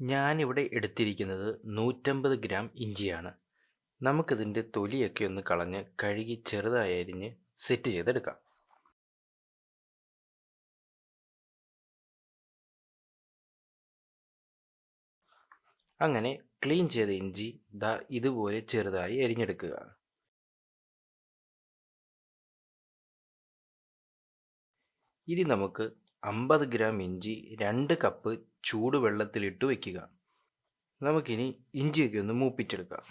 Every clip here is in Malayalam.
ഞാനിവിടെ എടുത്തിരിക്കുന്നത് നൂറ്റമ്പത് ഗ്രാം ഇഞ്ചിയാണ്. നമുക്കിതിന്റെ തൊലിയൊക്കെ ഒന്ന് കളഞ്ഞ് കഴുകി ചെറുതായി അരിഞ്ഞ് സെറ്റ് ചെയ്തെടുക്കാം. അങ്ങനെ ക്ലീൻ ചെയ്ത ഇഞ്ചി ദാ ഇതുപോലെ ചെറുതായി അരിഞ്ഞെടുക്കുക. ഇനി നമുക്ക് അമ്പത് ഗ്രാം ഇഞ്ചി രണ്ട് കപ്പ് ചൂടുവെള്ളത്തിലിട്ട് വയ്ക്കുക നമുക്കിനി ഇഞ്ചിയൊക്കെ ഒന്ന് മൂപ്പിച്ചെടുക്കാം.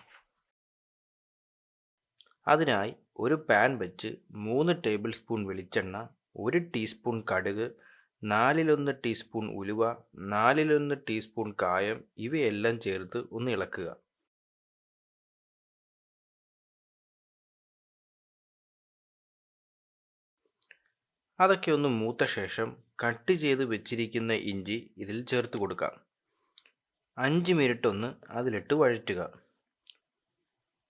അതിനായി ഒരു പാൻ വെച്ച് മൂന്ന് ടേബിൾ സ്പൂൺ വെളിച്ചെണ്ണ ഒരു ടീസ്പൂൺ കടുക് നാലിലൊന്ന് ടീസ്പൂൺ ഉലുവ നാലിലൊന്ന് ടീസ്പൂൺ കായം ഇവയെല്ലാം ചേർത്ത് ഒന്ന് ഇളക്കുക. അതൊക്കെ ഒന്ന് മൂത്ത ശേഷം കട്ട് ചെയ്ത് വെച്ചിരിക്കുന്ന ഇഞ്ചി ഇതിൽ ചേർത്ത് കൊടുക്കാം. അഞ്ച് മിനിറ്റ് ഒന്ന് അതിലിട്ട് വഴറ്റുക.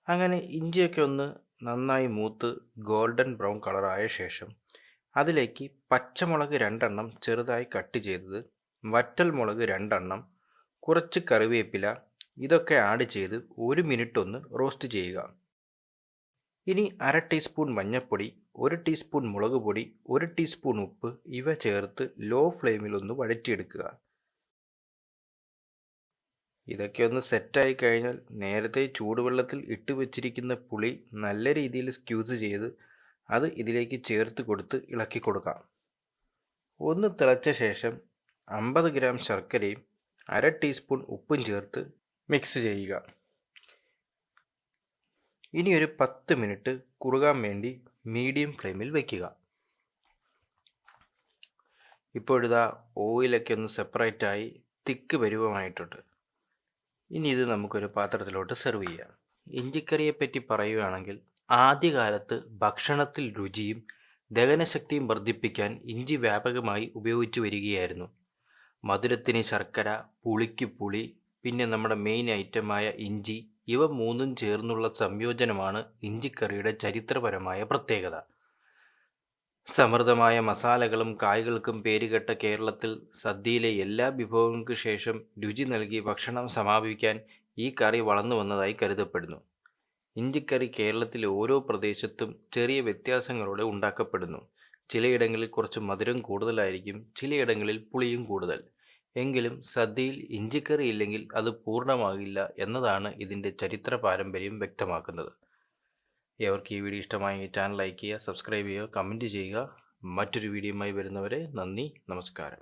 അങ്ങനെ ഇഞ്ചിയൊക്കെ ഒന്ന് നന്നായി മൂത്ത് ഗോൾഡൻ ബ്രൗൺ കളറായ ശേഷം അതിലേക്ക് പച്ചമുളക് രണ്ടെണ്ണം ചെറുതായി കട്ട് ചെയ്തത് വറ്റൽ മുളക് രണ്ടെണ്ണം കുറച്ച് കറിവേപ്പില ഇതൊക്കെ ആഡ് ചെയ്ത് ഒരു മിനിറ്റ് ഒന്ന് റോസ്റ്റ് ചെയ്യുക. ഇനി അര ടീസ്പൂൺ മഞ്ഞൾപ്പൊടി ഒരു ടീസ്പൂൺ മുളക് പൊടി ഒരു ടീസ്പൂൺ ഉപ്പ് ഇവ ചേർത്ത് ലോ ഫ്ലെയിമിൽ ഒന്ന് വഴറ്റിയെടുക്കുക. ഇതൊക്കെ ഒന്ന് സെറ്റായി കഴിഞ്ഞാൽ നേരത്തെ ചൂടുവെള്ളത്തിൽ ഇട്ട് വെച്ചിരിക്കുന്ന പുളി നല്ല രീതിയിൽ സ്ക്യൂസ് ചെയ്ത് അത് ഇതിലേക്ക് ചേർത്ത് കൊടുത്ത് ഇളക്കി കൊടുക്കാം. ഒന്ന് തിളച്ച ശേഷം അമ്പത് ഗ്രാം ശർക്കരയും അര ടീസ്പൂൺ ഉപ്പും ചേർത്ത് മിക്സ് ചെയ്യുക. ഇനി ഒരു പത്ത് മിനിറ്റ് കുറുകാൻ വേണ്ടി മീഡിയം ഫ്ലെയിമിൽ വയ്ക്കുക ഇപ്പോഴിതാ ഓയിലൊക്കെ ഒന്ന് സെപ്പറേറ്റായി തിക്ക് പരുവമായിട്ടുണ്ട്. ഇനി ഇത് നമുക്കൊരു പാത്രത്തിലോട്ട് സെർവ് ചെയ്യാം. ഇഞ്ചിക്കറിയെപ്പറ്റി പറയുകയാണെങ്കിൽ ആദ്യകാലത്ത് ഭക്ഷണത്തിൽ രുചിയും ദഹനശക്തിയും വർദ്ധിപ്പിക്കാൻ ഇഞ്ചി വ്യാപകമായി ഉപയോഗിച്ചു വരികയായിരുന്നു. മധുരത്തിന് ശർക്കര പുളിക്ക് പുളി പിന്നെ നമ്മുടെ മെയിൻ ഐറ്റമായ ഇഞ്ചി ഇവ മൂന്നും ചേർന്നുള്ള സംയോജനമാണ് ഇഞ്ചിക്കറിയുടെ ചരിത്രപരമായ പ്രത്യേകത. സമൃദ്ധമായ മസാലകളും കായ്കൾക്കും പേരുകെട്ട കേരളത്തിൽ സദ്യയിലെ എല്ലാ വിഭവങ്ങൾക്ക് ശേഷം രുചി നൽകി ഭക്ഷണം സമാപിക്കാൻ ഈ കറി വളർന്നു വന്നതായി കരുതപ്പെടുന്നു. ഇഞ്ചിക്കറി കേരളത്തിലെ ഓരോ പ്രദേശത്തും ചെറിയ വ്യത്യാസങ്ങളോടെ ഉണ്ടാക്കപ്പെടുന്നു. ചിലയിടങ്ങളിൽ കുറച്ച് മധുരം കൂടുതലായിരിക്കും ചിലയിടങ്ങളിൽ പുളിയും കൂടുതൽ. എങ്കിലും സദ്യയിൽ ഇഞ്ചിക്കറി ഇല്ലെങ്കിൽ അത് പൂർണമാകില്ല എന്നതാണ് ഇതിന്റെ ചരിത്ര പാരമ്പര്യം വ്യക്തമാക്കുന്നത്. എവർക്ക് ഈ വീഡിയോ ഇഷ്ടമായെങ്കിൽ ചാനൽ ലൈക്ക് ചെയ്യുക സബ്സ്ക്രൈബ് ചെയ്യുക കമന്റ് ചെയ്യുക. മറ്റൊരു വീഡിയോയുമായി വരുന്നവരെ നന്ദി നമസ്കാരം.